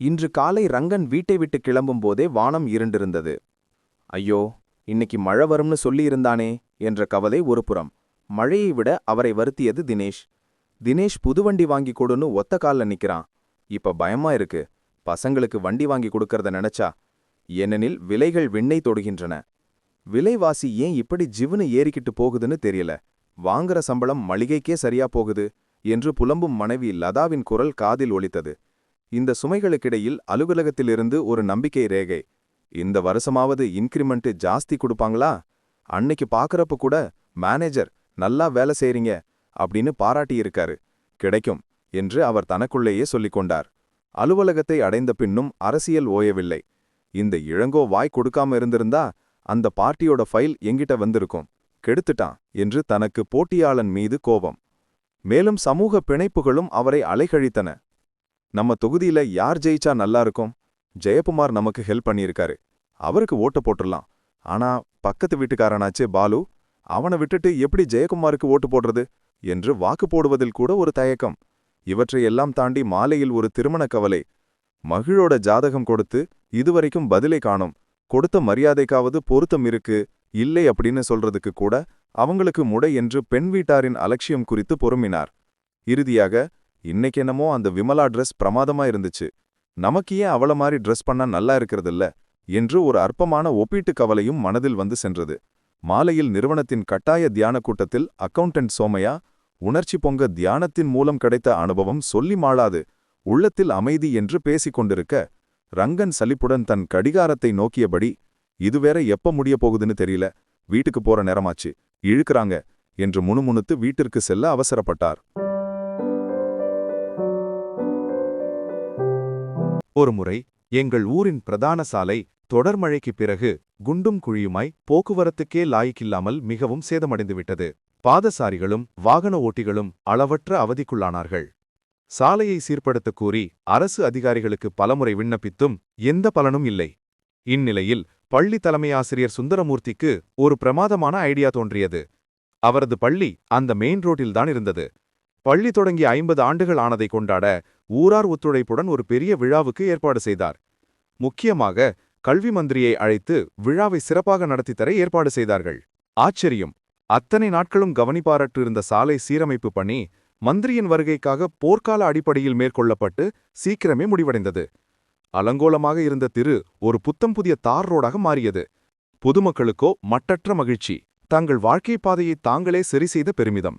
இன்று காலை ரங்கன் வீட்டை விட்டு கிளம்பும் போதே வானம் இருண்டிருந்தது. ஐயோ இன்னைக்கு மழை வரும்னு சொல்லியிருந்தானே என்ற கவலை ஒரு புறம். மழையை விட அவரை வருத்தியது தினேஷ். தினேஷ் புது வண்டி வாங்கி கொடுன்னு ஒத்த கால்ல நிக்கிறான். இப்ப பயமா இருக்கு. பசங்களுக்கு வண்டி வாங்கி கொடுக்கறத நினைச்சா ஏனெனில் விலைகள் விண்ணை தொடுகின்றன. விலைவாசி ஏன் இப்படி ஜிவுனு ஏறிக்கிட்டு போகுதுன்னு தெரியல. வாங்குற சம்பளம் மளிகைக்கே சரியா போகுது என்று புலம்பும் மனைவி லதாவின் குரல் காதில் ஒலித்தது. இந்த சுமைகளுக்கிடையில் அலுவலகத்திலிருந்து ஒரு நம்பிக்கை ரேகை. இந்த வருஷமாவது இன்க்ரிமெண்ட் ஜாஸ்தி கொடுப்பாங்களா? அன்னைக்கு பாக்குறப்ப கூட மேனேஜர் நல்லா வேலை செய்றீங்க அப்படின்னு பாராட்டியிருக்காரு. கிடைக்கும் என்று அவர் தனக்குள்ளேயே சொல்லிக் கொண்டார். அலுவலகத்தை அடைந்த பின்னும் அரசியல் ஓயவில்லை. இந்த இளங்கோ வாய் கொடுக்காம இருந்திருந்தா அந்த பார்ட்டியோட ஃபைல் எங்கிட்ட வந்திருக்கும். கெடுத்துட்டான் என்று தனக்கு போட்டியாளன் மீது கோபம். மேலும் சமூக பிணைப்புகளும் அவரை அலைகழித்தன. நம்ம தொகுதியில யார் ஜெயிச்சா நல்லா இருக்கும்? ஜெயக்குமார் நமக்கு ஹெல்ப் பண்ணியிருக்காரு. அவருக்கு ஓட்ட போட்டுடலாம். ஆனா பக்கத்து வீட்டுக்காரனாச்சே பாலு அவனை விட்டுட்டு எப்படி ஜெயக்குமாருக்கு ஓட்டு போடுறது? என்று வாக்கு போடுவதில் கூட ஒரு தயக்கம். இவற்றையெல்லாம் தாண்டி மாலையில் ஒரு திருமண கவலை. மகிழோட ஜாதகம் கொடுத்து இதுவரைக்கும் பதிலை காணோம். கொடுத்த மரியாதைக்காவது பொருத்தம் இருக்கு இல்லை அப்படின்னு சொல்றதுக்கு கூட அவங்களுக்கு முடை என்று பெண் வீட்டாரின் அலட்சியம் குறித்து பொறுமினார். இறுதியாக இன்னைக்கு என்னமோ அந்த விமலா ட்ரெஸ் பிரமாதமா இருந்துச்சு. நமக்கு ஏன் அவள மாதிரி ட்ரெஸ் பண்ணா நல்லா இருக்கிறதில்ல? என்று ஒரு அற்பமான ஒப்பீட்டு கவலையும் மனதில் வந்து சென்றது. மாலையில் நிறுவனத்தின் கட்டாய தியான கூட்டத்தில் அக்கவுண்டன்ட் சோமையா உணர்ச்சி பொங்க தியானத்தின் மூலம் கிடைத்த அனுபவம் சொல்லி மாளாது உள்ளத்தில் அமைதி என்று பேசிக் கொண்டிருக்க ரங்கன் சலிப்புடன் தன் கடிகாரத்தை நோக்கியபடி இதுவேற எப்ப முடிய போகுதுன்னு தெரியல வீட்டுக்கு போற நேரமாச்சு இழுக்கறாங்க என்று முணுமுணுத்து வீட்டிற்கு செல்ல அவசரப்பட்டார். ஒருமுறை எங்கள் ஊரின் பிரதான சாலை தொடர்மழைக்கு பிறகு குண்டும் குழியுமாய் போக்குவரத்துக்கே லாய்க்கில்லாமல் மிகவும் சேதமடைந்துவிட்டது. பாதசாரிகளும் வாகன ஓட்டிகளும் அளவற்ற அவதிக்குள்ளானார்கள். சாலையை சீர்படுத்த கூறி அரசு அதிகாரிகளுக்கு பலமுறை விண்ணப்பித்தும் எந்த பலனும் இல்லை. இந்நிலையில் பள்ளி தலைமை ஆசிரியர் சுந்தரமூர்த்திக்கு ஒரு பிரமாதமான ஐடியா தோன்றியது. அவரது பள்ளி அந்த மெயின் ரோட்டில்தான் இருந்தது. பள்ளி தொடங்கி ஐம்பது ஆண்டுகள் ஆனதை கொண்டாட ஊரார் ஒத்துழைப்புடன் ஒரு பெரிய விழாவுக்கு ஏற்பாடு செய்தார். முக்கியமாக கல்வி மந்திரியை அழைத்து விழாவை சிறப்பாக நடத்தித்தர ஏற்பாடு செய்தார்கள். ஆச்சரியம்! அத்தனை நாட்களும் கவனிப்பாரற்றிருந்த சாலை சீரமைப்பு பணி மந்திரியின் வருகைக்காக போர்க்கால அடிப்படையில் மேற்கொள்ளப்பட்டு சீக்கிரமே முடிவடைந்தது. அலங்கோலமாக இருந்த திரு ஒரு புத்தம் புதிய தார் ரோடாக மாறியது. பொதுமக்களுக்கோ மட்டற்ற மகிழ்ச்சி. தங்கள் வாழ்க்கை பாதையை தாங்களே சரி செய்த பெருமிதம்.